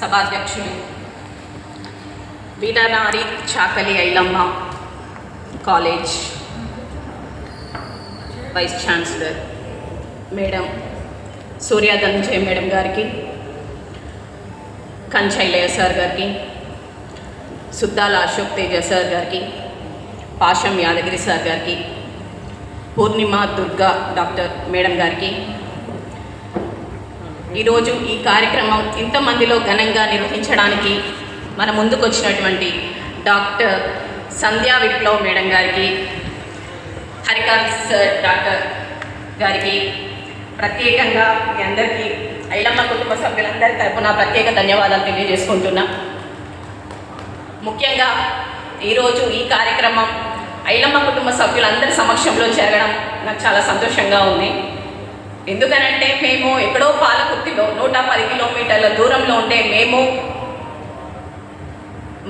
సభాధ్యక్షులు. వీడనారి Chakali Ailamma college vice chancellor madam Surya madam గారికి Kancha Ilaiah sir గారికి సుద్దాల అశోక్ తేజ సార్ గారికి పాషం యాదగిరి సార్ గారికి పూర్ణిమ దుర్గా డాక్టర్ మేడం గారికి ఈరోజు ఈ కార్యక్రమం ఇంతమందిలో ఘనంగా నిర్వహించడానికి మన ముందుకు వచ్చినటువంటి డాక్టర్ సంధ్యా విప్లవ్ మేడం గారికి హరికాంత్ సార్ డాక్టర్ గారికి ప్రత్యేకంగా మీ అందరికీ ఐలమ్మ కుటుంబ సభ్యులందరి తరపున ప్రత్యేక ధన్యవాదాలు తెలియజేసుకుంటున్నా. ముఖ్యంగా ఈరోజు ఈ కార్యక్రమం ఐలమ్మ కుటుంబ సభ్యులందరి సమక్షంలో జరగడం నాకు చాలా సంతోషంగా ఉంది. ఎందుకనంటే మేము ఎక్కడో పాలకుర్తిలో నూట పది కిలోమీటర్ల దూరంలో ఉండే మేము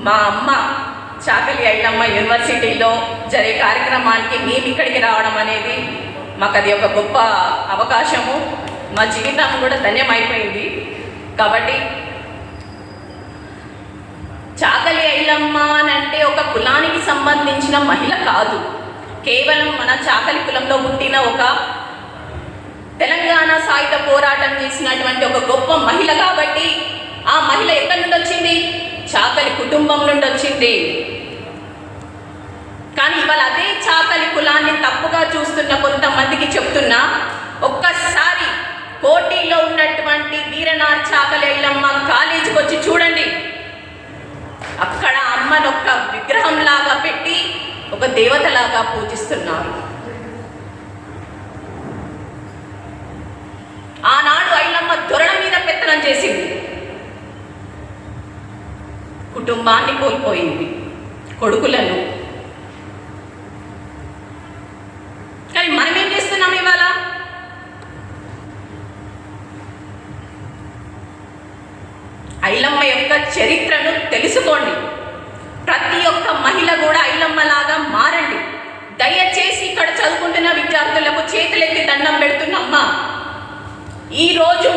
మా అమ్మ చాకలి ఐలమ్మ యూనివర్సిటీలో జరిగే కార్యక్రమానికి మేము ఇక్కడికి రావడం అనేది మాకు అది ఒక గొప్ప అవకాశము. మా జీవితం కూడా ధన్యమైపోయింది. కాబట్టి చాకలి ఐలమ్మ అని అంటే ఒక కులానికి సంబంధించిన మహిళ కాదు. కేవలం మన చాకలి కులంలో పుట్టిన ఒక తెలంగాణ సాయుధ పోరాటం చేసినటువంటి ఒక గొప్ప మహిళ కాబట్టి ఆ మహిళ ఎక్కడి నుండి వచ్చింది? చాకలి కుటుంబం నుండి వచ్చింది. కానీ ఇవాళ అదే చాకలి కులాన్ని తప్పుగా చూస్తున్న కొంతమందికి చెప్తున్నా ఒక్కసారి కోటిలో ఉన్నటువంటి వీరనార్ చాకలి ఐలమ్మ కాలేజీకి వచ్చి చూడండి. అక్కడ అమ్మను ఒక విగ్రహం లాగా పెట్టి ఒక దేవతలాగా పూజిస్తున్నారు ఆనాడు ఐలమ్మ దొరల మీద చేసింది. కుటుంబాన్ని కోల్పోయింది. కొడుకులను. కానీ మనం ఏం చేస్తున్నాం ఇవాళ? ఐలమ్మ యొక్క చరిత్రను తెలుసుకోండి. ప్రతి ఒక్క మహిళ కూడా ఐలమ్మ లాగా మారండి. దయచేసి ఇక్కడ చదువుకుంటున్న విద్యార్థులకు చేతులెత్తి దండం పెడుతున్నమ్మా ఈ రోజు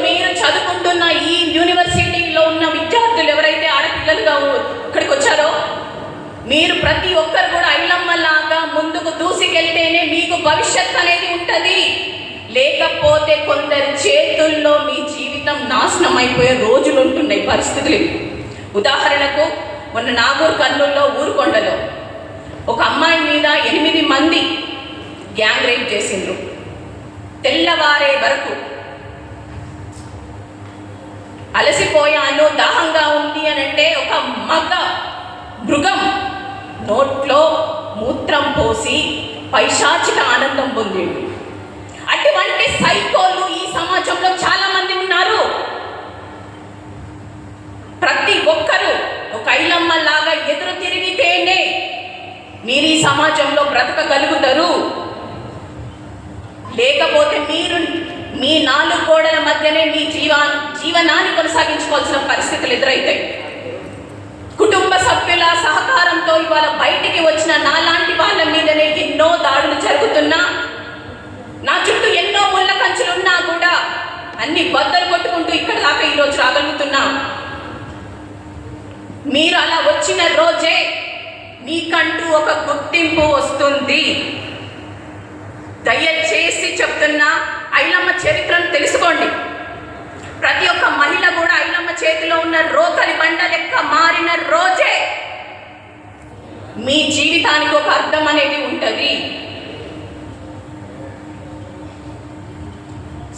చదువుకుంటున్న ఈ యూనివర్సిటీలో ఉన్న విద్యార్థులు ఎవరైతే ఆడపిల్లలుగా ఇక్కడికి వచ్చారో మీరు ప్రతి ఒక్కరు కూడా ఐలమ్మలాగా ముందుకు దూసుకెళ్తేనే మీకు భవిష్యత్ అనేది ఉంటుంది. లేకపోతే కొందరి చేతుల్లో మీ జీవితం నాశనం అయిపోయే రోజులు ఉంటున్నాయి పరిస్థితులు. ఉదాహరణకు మొన్న నాగూర్ కర్నూల్లో ఊరుకొండలో ఒక అమ్మాయి మీద ఎనిమిది మంది గ్యాంగ్ రేప్ చేసిండ్రు. తెల్లవారే వరకు అలసిపోయాను దాహంగా ఉంది అని అంటే ఒక మగ మృగం నోట్లో మూత్రం పోసి పైశాచిక ఆనందం పొందిండు అటువంటి సైకోలు ఈ సమాజంలో చాలా మంది ఉన్నారు. ప్రతి ఒక్కరూ ఒక ఐలమ్మ లాగా ఎదురు తిరిగితేనే మీరు ఈ సమాజంలో బ్రతకగలుగుతారు. లేకపోతే మీరు మీ నాలుగు గోడల మధ్యనే మీ జీవా జీవనాన్ని కొనసాగించుకోవాల్సిన పరిస్థితులు ఎదురవుతాయి కుటుంబ సభ్యుల సహకారంతో ఇవాళ బయటికి వచ్చిన నాలాంటి వాళ్ళ మీదనే ఎన్నో దాడులు జరుగుతున్నా నా చుట్టూ ఎన్నో ముళ్ళ కంచులు ఉన్నా కూడా అన్ని బద్దలు కొట్టుకుంటూ ఇక్కడ దాకా ఈరోజు రాగలుగుతున్నా. మీరు అలా వచ్చిన రోజే మీకంటూ ఒక గుర్తింపు వస్తుంది. దయచేసి చెప్తున్నా ఐలమ్మ చరిత్రను తెలుసుకోండి. ప్రతి ఒక్క మహిళ కూడా ఐలమ్మ చేతిలో ఉన్న రోకలి బండ లెక్క మారిన రోజే మీ జీవితానికి ఒక అర్థం అనేది ఉంటుంది.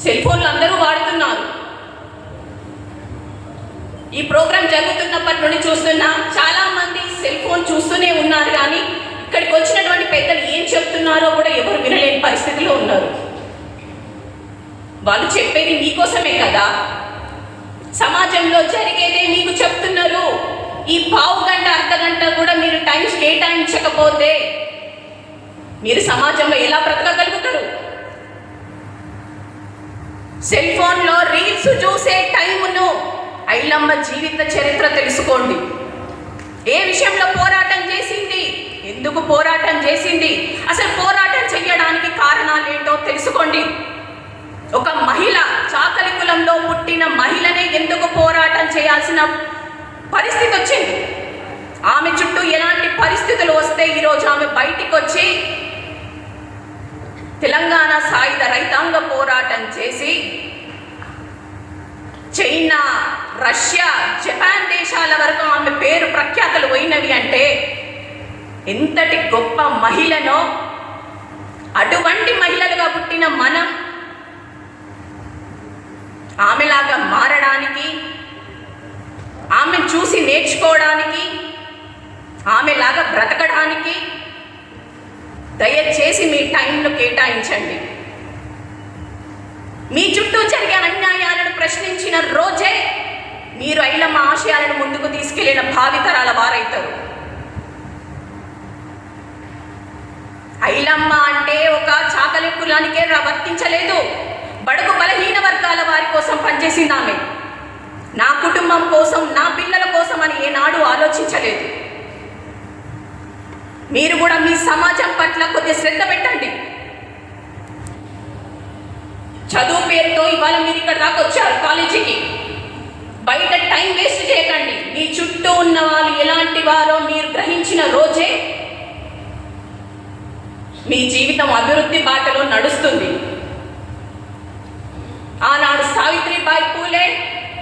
సెల్ ఫోన్లు అందరూ వాడుతున్నారు. ఈ ప్రోగ్రాం జరుగుతున్నప్పటి నుండి చూస్తున్నా చాలా మంది సెల్ ఫోన్ చూస్తూనే ఉన్నారు కానీ ఇక్కడికి వచ్చినటువంటి పెద్దలు ఏం చెప్తున్నారో కూడా ఎవరు వినలేని పరిస్థితిలో ఉన్నారు. వాళ్ళు చెప్పేది మీకోసమే కదా? సమాజంలో జరిగేదే మీకు చెప్తున్నారు. ఈ పావు గంట అర్ధ గంట కూడా మీరు టైం కేటాయించకపోతే మీరు సమాజంలో ఎలా బ్రతకగలుగుతారు? సెల్ ఫోన్లో రీల్స్ చూసే టైమును ఐలమ్మ జీవిత చరిత్ర తెలుసుకోండి. ఏ విషయంలో పోరాటం చేసింది? ఎందుకు పోరాటం చేసింది? అసలు పోరాటం చేయడానికి కారణాలు ఏంటో తెలుసుకోండి. ఒక మహిళ చాకలి కులంలో పుట్టిన మహిళనే ఎందుకు పోరాటం చేయాల్సిన పరిస్థితి వచ్చింది? ఆమె చుట్టూ ఎలాంటి పరిస్థితులు వస్తే ఈరోజు ఆమె బయటికి వచ్చి తెలంగాణ సాయుధ రైతాంగ పోరాటం చేసి చైనా రష్యా జపాన్ దేశాల వరకు ఆమె పేరు ప్రఖ్యాతలు పోయినవి అంటే ఎంతటి గొప్ప మహిళనో అటువంటి మహిళలుగా పుట్టిన మనం ఆమెలాగా మారడానికి ఆమె చూసి నేర్చుకోవడానికి ఆమెలాగా బ్రతకడానికి దయచేసి మీ టైంను కేటాయించండి. మీ చుట్టూ జరిగే అన్యాయాలను ప్రశ్నించిన రోజే మీరు ఐలమ్మ ఆశయాలను ముందుకు తీసుకెళ్ళిన భావితరాల వారైతారు. ఐలమ్మ అంటే ఒక చాకలి కులానికే వర్తించలేదు. బడుగు బలహీన వర్గాల వారి కోసం పనిచేసింది ఆమె. నా కుటుంబం కోసం నా పిల్లల కోసం అని ఏనాడు ఆలోచించలేదు. మీరు కూడా మీ సమాజం పట్ల కొద్దిగా శ్రద్ధ పెట్టండి. చదువు పేరుతో ఇవాళ మీరు ఇక్కడ దాకా వచ్చారు కాలేజీకి. బయట టైం వేస్ట్ చేయకండి. మీ చుట్టూ ఉన్న వాళ్ళు ఎలాంటి వారో మీరు గ్రహించిన రోజే మీ జీవితం అభివృద్ధి బాటలో నడుస్తుంది. సావిత్రిబాయి పూలే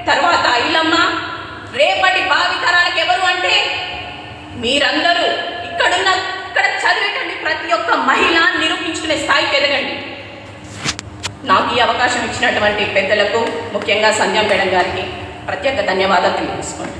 తర్వాత ఐలమ్మ. రేపటి భావితరాలకు ఎవరు అంటే? మీరందరూ ఇక్కడున్న ఇక్కడ చదివేటండి ప్రతి ఒక్క మహిళ నిరూపించుకునే స్థాయికి ఎదగండి. నాకు ఈ అవకాశం ఇచ్చినటువంటి పెద్దలకు ముఖ్యంగా సంధ్యా మేడం గారికి ప్రత్యేక ధన్యవాదాలు తెలియజేసుకోండి